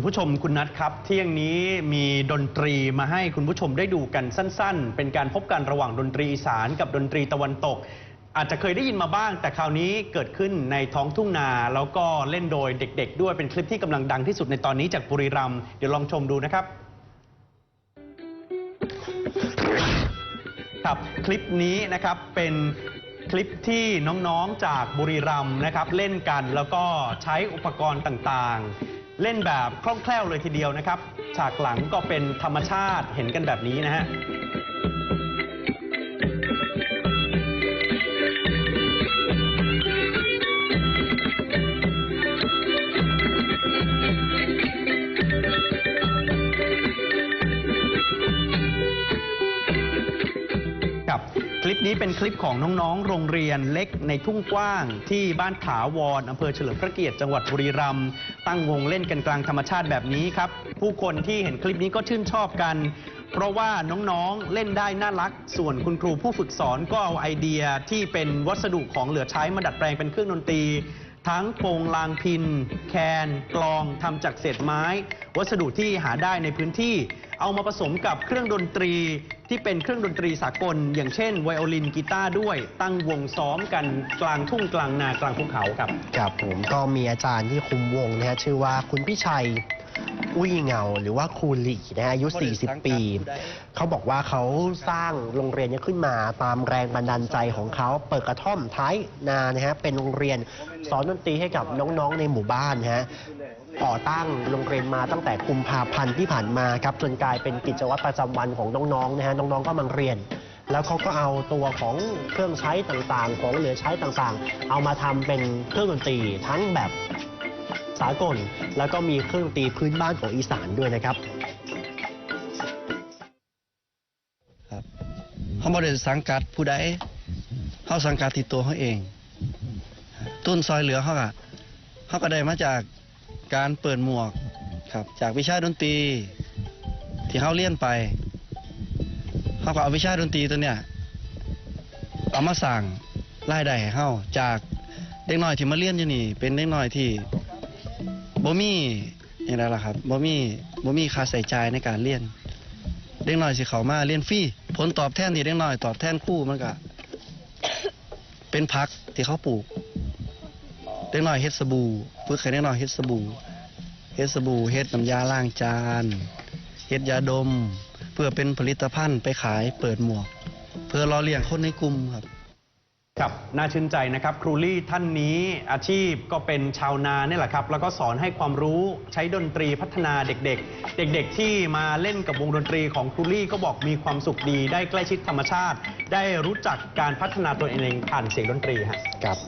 คุณผู้ชมคุณนัทครับ เที่ยงนี้มีดนตรีมาให้คุณผู้ชมได้ดูกันสั้น ๆ เป็นการพบกันระหว่างดนตรีอีสานกับดนตรีตะวันตก อาจจะเคยได้ยินมาบ้าง แต่คราวนี้เกิดขึ้นในท้องทุ่งนา แล้วก็เล่นโดยเด็ก ๆ ด้วยเป็นคลิปที่กำลังดังที่สุดในตอนนี้จากบุรีรัมย์เดี๋ยวลองชมดูนะครับ ครับคลิปนี้นะครับเป็นคลิปที่น้องๆจากบุรีรัมย์นะครับเล่นกันแล้วก็ใช้อุปกรณ์ต่างๆ เล่นแบบคล่องแคล่วเลยทีเดียวนะครับ ฉากหลังก็เป็นธรรมชาติเห็นกันแบบนี้นะฮะครับ คลิปนี้เป็นคลิปของน้องๆ โรงเรียนเล็กในทุ่งกว้าง ที่บ้านถาวรอำเภอเฉลิมพระเกียรติจังหวัดบุรีรัมย์ตั้งวงเล่นกันกลางธรรมชาติแบบนี้ครับ ผู้คนที่เห็นคลิปนี้ก็ชื่นชอบกัน เพราะว่าน้องๆ เล่นได้น่ารัก ส่วนคุณครูผู้ฝึกสอนก็เอาไอเดียที่เป็นวัสดุของเหลือใช้มาดัดแปลงเป็นเครื่องดนตรีทั้งโปงลางพิน แคน กลองทำจากเศษไม้ วัสดุที่หาได้ในพื้นที่ เอามาผสมกับเครื่องดนตรี ที่เป็นเครื่องดนตรีสากล อย่างเช่นไวโอลินกีตาร์ด้วย ตั้งวงซ้อมกันกลางทุ่งกลางนากลางภูเขาครับ ครับผมก็มีอาจารย์ที่คุมวงนะฮะชื่อว่าคุณพิชัย อุ้ยเงา หรือว่าครูหลีนะฮะอายุ 40 ปี เขาบอกว่าเขาสร้างโรงเรียนนี้ขึ้นมาตามแรงบันดาลใจของเขาเปิดกระท่อมท้ายนานะฮะเป็นโรงเรียนสอนดนตรีให้กับน้องๆในหมู่บ้านนะฮะก่อตั้งโรงเรียนมาตั้งแต่กุมภาพันธ์ที่ผ่านมาครับจนกลายเป็นกิจวัตรประจำวันของน้องๆนะฮะน้องๆก็มาเรียนแล้วเขาก็เอาตัวของเครื่องใช้ต่างๆ ของเหลือใช้ต่างๆ เอามาทำเป็นเครื่องดนตรีทั้งแบบ สากล แล้วก็มีเครื่องดนตรีพื้นบ้านของอีสานด้วยนะครับครับเขาบ่ได้สังกัดผู้ใดเขาสังกัดที่ตัวเขาเอง ต้นซอยเหลือเขาอะเขาก็ได้มาจากการเปิดหมวกครับ จากวิชาดนตรีที่เขาเรียนไปเขาก็เอาวิชาดนตรีตัวเนี้ยเอามาสั่งรายได้ให้เขาจากเด็กน้อยที่มาเรียนอยู่นี่ เป็นเด็กน้อยที่ บ่มีอย่างไรล่ะครับบ่มีบ่มีค่าใส่ใจในการเรียนเด็กน้อยสิเขามาเรียนฟรีผลตอบแทนที่เด็กน้อยตอบแทนครู่มันก็เป็นพักที่เขาปลูกเด็กน้อยเฮ็ดสบู่ฝึกให้เด็กน้อยเฮ็ดสบู่เฮ็ดสบู่เฮ็ดน้ำยาล้างจานเฮ็ดยาดม เพื่อเป็นผลิตภัณฑ์ไปขายเปิดหมวก เพื่อรอเลี้ยงคนในกลุ่มครับ ครับน่าชื่นใจนะครับครูลี่ท่านนี้อาชีพก็เป็นชาวนาเนี่ยแหละครับ แล้วก็สอนให้ความรู้ใช้ดนตรีพัฒนาเด็กๆ เด็กๆที่มาเล่นกับวงดนตรีของครูลี่ก็บอกมีความสุขดีได้ใกล้ชิดธรรมชาติ ได้รู้จักการพัฒนาตัวเองผ่านเสียงดนตรีครับ